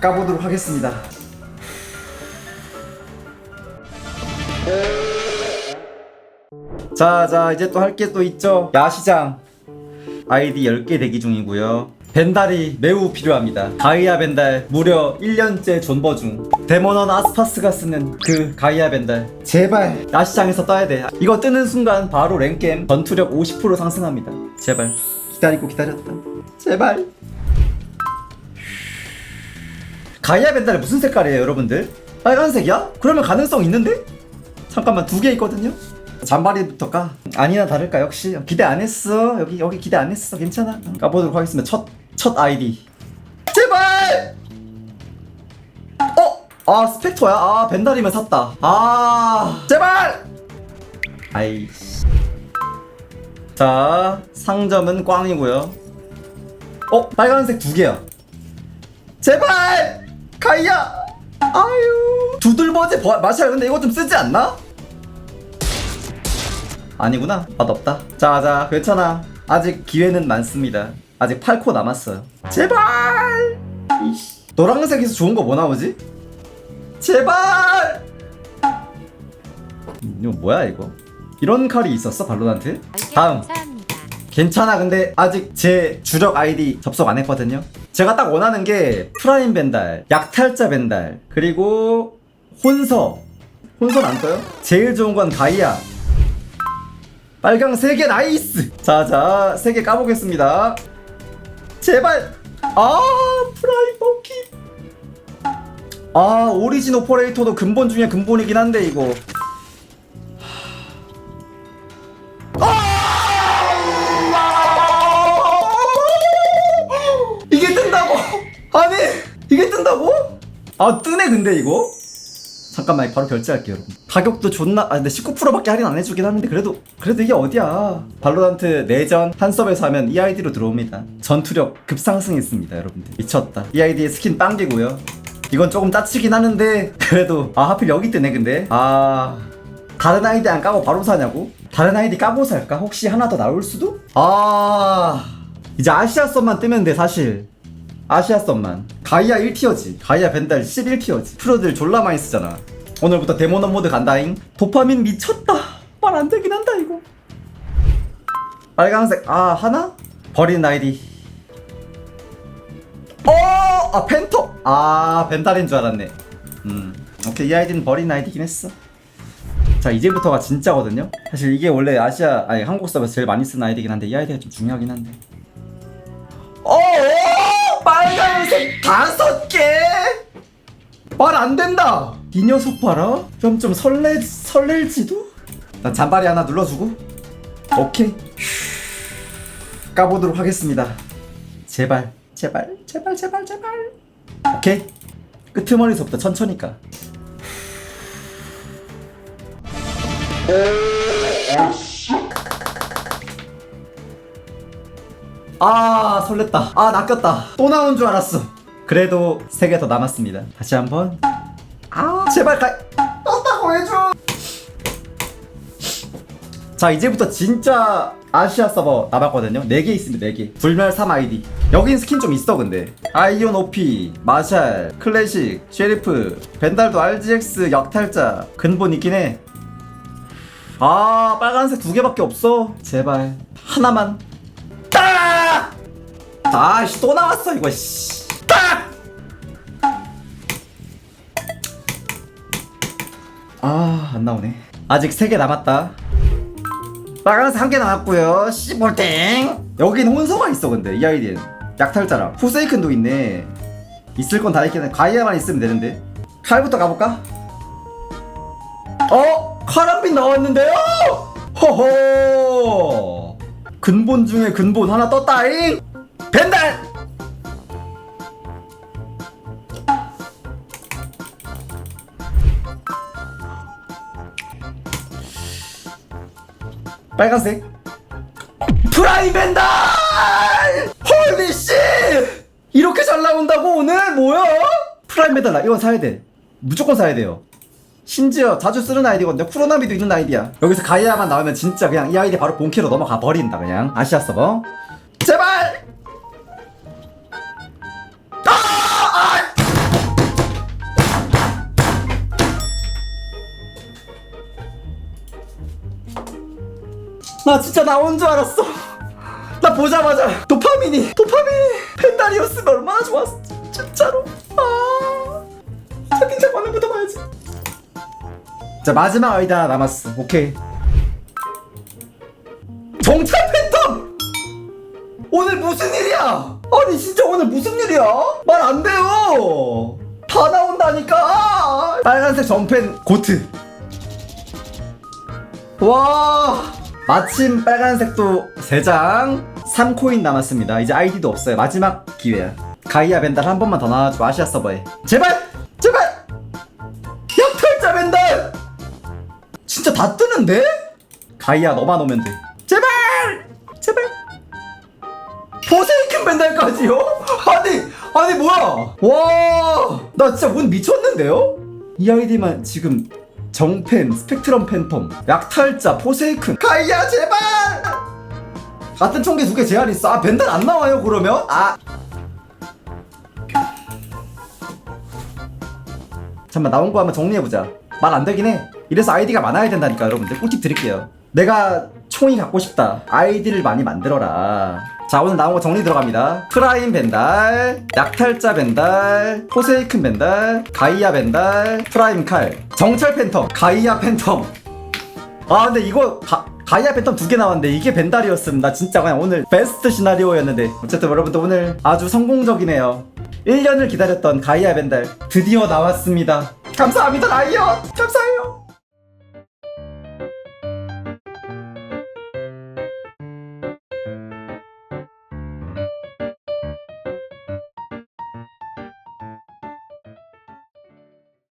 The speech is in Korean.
까보도록 하겠습니다. 자, 자, 이제 또 할 게 또 있죠. 야시장 아이디 10개 대기 중이고요. 벤달이 매우 필요합니다. 가이아 벤달 무려 1년째 존버 중. 데모넌 아스파스가 쓰는 그 가이아 벤달. 제발 야시장에서 떠야 돼. 이거 뜨는 순간 바로 랭겜 전투력 50% 상승합니다. 제발. 기다리고 기다렸다. 제발. 가이아 벤달 무슨 색깔이에요, 여러분들? 빨간색이야? 그러면 가능성 있는데? 잠깐만 두 개 있거든요. 잔바리부터 까. 아니나 다를까 역시 기대 안 했어. 여기 여기 기대 안 했어. 괜찮아. 까보도록 하겠습니다. 첫 첫 아이디. 제발. 어? 아 스펙터야. 아 벤달이면 샀다. 아 제발. 아이씨. 자 상점은 꽝이고요. 어 빨간색 두 개야. 제발 가이야. 아유 두들버지 버- 마샬 근데 이거 좀 쓰지 않나? 아니구나 맛없다 자자 괜찮아 아직 기회는 많습니다 아직 8코 남았어요 제발 이씨. 노란색에서 좋은 거 뭐 나오지? 제발 음, 이거 뭐야 이거 이런 칼이 있었어 발로란트? 다음. 괜찮아. 근데 아직 제 주력 아이디 접속 안 했거든요. 제가 딱 원하는 게 프라임 벤달 약탈자 벤달 그리고 혼서. 혼선 안 떠요? 제일 좋은 건 가이아. 빨강 3개 나이스! 자자 3개 까보겠습니다. 제발! 아 프라임 버킷! 아 오리진 오퍼레이터도 근본 중에 근본이긴 한데 이거 아 뜨네 근데 이거? 잠깐만 바로 결제할게요 여러분 가격도 존나 아 근데 19%밖에 할인 안 해주긴 하는데 그래도 그래도 이게 어디야 발로란트 내전 한섭에서 하면 이 아이디로 들어옵니다 전투력 급상승했습니다 여러분들 미쳤다 이 아이디의 스킨 빵기고요 이건 조금 짜치긴 하는데 그래도 아 하필 여기 뜨네 근데 아 다른 아이디 안 까고 바로 사냐고? 다른 아이디 까고 살까? 혹시 하나 더 나올 수도? 아 이제 아시아 썸만 뜨면 돼 사실 아시아 썸만. 가이아 1티어지. 가이아 벤달 11티어지. 프로들 졸라 많이 쓰잖아. 오늘부터 데모넌 모드 간다잉. 도파민 미쳤다. 말 안 되긴 한다 이거. 빨강색. 아 하나? 버린 아이디. 어! 아 펜터 아 벤달인 줄 알았네. 음 오케이. 이 아이디는 버린 아이디긴 했어. 자 이제부터가 진짜거든요. 사실 이게 원래 아시아 아니 한국 서버에서 제일 많이 쓰는 아이디긴 한데 이 아이디가 좀 중요하긴 한데 빨간색 다섯 개. 말 안 된다. 이 녀석 봐라. 좀 좀 설레 설렐지도. 나 잔바리 하나 눌러주고. 오케이. 까보도록 하겠습니다. 제발, 제발, 제발, 제발, 제발. 오케이. 끄트머리서부터 천천히 까. 아 설렜다. 아 낚였다. 또 나온 줄 알았어. 그래도 세개더 남았습니다. 다시 한번. 아 제발 가 떴다고 해줘! 자 이제부터 진짜 아시아 서버 남았거든요. 4개 있습니다 4개. 불멸 3 아이디. 여긴 스킨 좀 있어 근데. 아이온 오피 마샬 클래식 쉐리프 벤달도 RGX 역탈자 근본 있긴 해아 빨간색 두 개밖에 없어? 제발. 하나만. 딱! 아씨 또 나왔어 이거 씨. 딱! 아 안 나오네. 아직 세개 남았다. 빨간색 한개 남았고요. 씨볼땡. 여긴 혼서가 있어 근데 이 아이디엔 약탈자랑 후세이큰도 있네. 있을 건다 해. 가이아만 있으면 되는데. 칼부터 가볼까? 어? 카람빈 나왔는데요? 호호! 근본 중에 근본 하나 떴다잉! 벤달! 빨간색 프라임 벤달! 홀리씨! 이렇게 잘 나온다고 오늘 뭐야? 프라임 벤달 나 이건 사야 돼 무조건 사야 돼요 심지어 자주 쓰는 아이디거든요. 쿠로나미도 있는 아이디야. 여기서 가이아만 나오면 진짜 그냥 이 아이디 바로 본캐로 넘어가 버린다 그냥. 아시아 서버. 나 진짜 나 온 줄 알았어. 나 보자마자 도파민이 도파민이 펜다리였으면 얼마나 좋았어 진짜로. 아 채팅창 반응부터 봐야지. 자 마지막 하나 남았어 오케이. 정찰 팬텀! 오늘 무슨 일이야? 아니 진짜 오늘 무슨 일이야? 말 안 돼요. 다 나온다니까. 빨간색 점펜 고트. 와 마침 빨간색도 3장 3코인 남았습니다. 이제 아이디도 없어요. 마지막 기회야 가이아 벤달 한 번만 더 나와줘. 아시아 서버에 제발! 제발! 약탈자 벤달! 진짜 다 뜨는데? 가이아 너만 오면 돼. 제발! 제발! 포세이큰 벤달까지요? 아니 아니 뭐야? 와 나 진짜 운 미쳤는데요? 이 아이디만 지금 정펜, 스펙트럼 팬텀, 약탈자, 포세이큰. 가이아 제발! 같은 총기 두 개 제한 있어. 아 벤달 안 나와요 그러면? 아. 잠깐만 나온 거 한번 정리해보자. 말 안 되긴 해. 이래서 아이디가 많아야 된다니까 여러분들. 꿀팁 드릴게요. 내가 총이 갖고 싶다. 아이디를 많이 만들어라 자 오늘 나온 거 정리 들어갑니다. 프라임 벤달 약탈자 벤달 포세이큰 벤달 가이아 벤달 프라임 칼 정찰 팬텀 가이아 팬텀. 아 근데 이거 가, 가이아 팬텀 두 개 나왔는데 이게 벤달이었음. 나 진짜 그냥 오늘 베스트 시나리오였는데. 어쨌든 여러분들 오늘 아주 성공적이네요. 1년을 기다렸던 가이아 벤달 드디어 나왔습니다. 감사합니다 라이엇 감사해요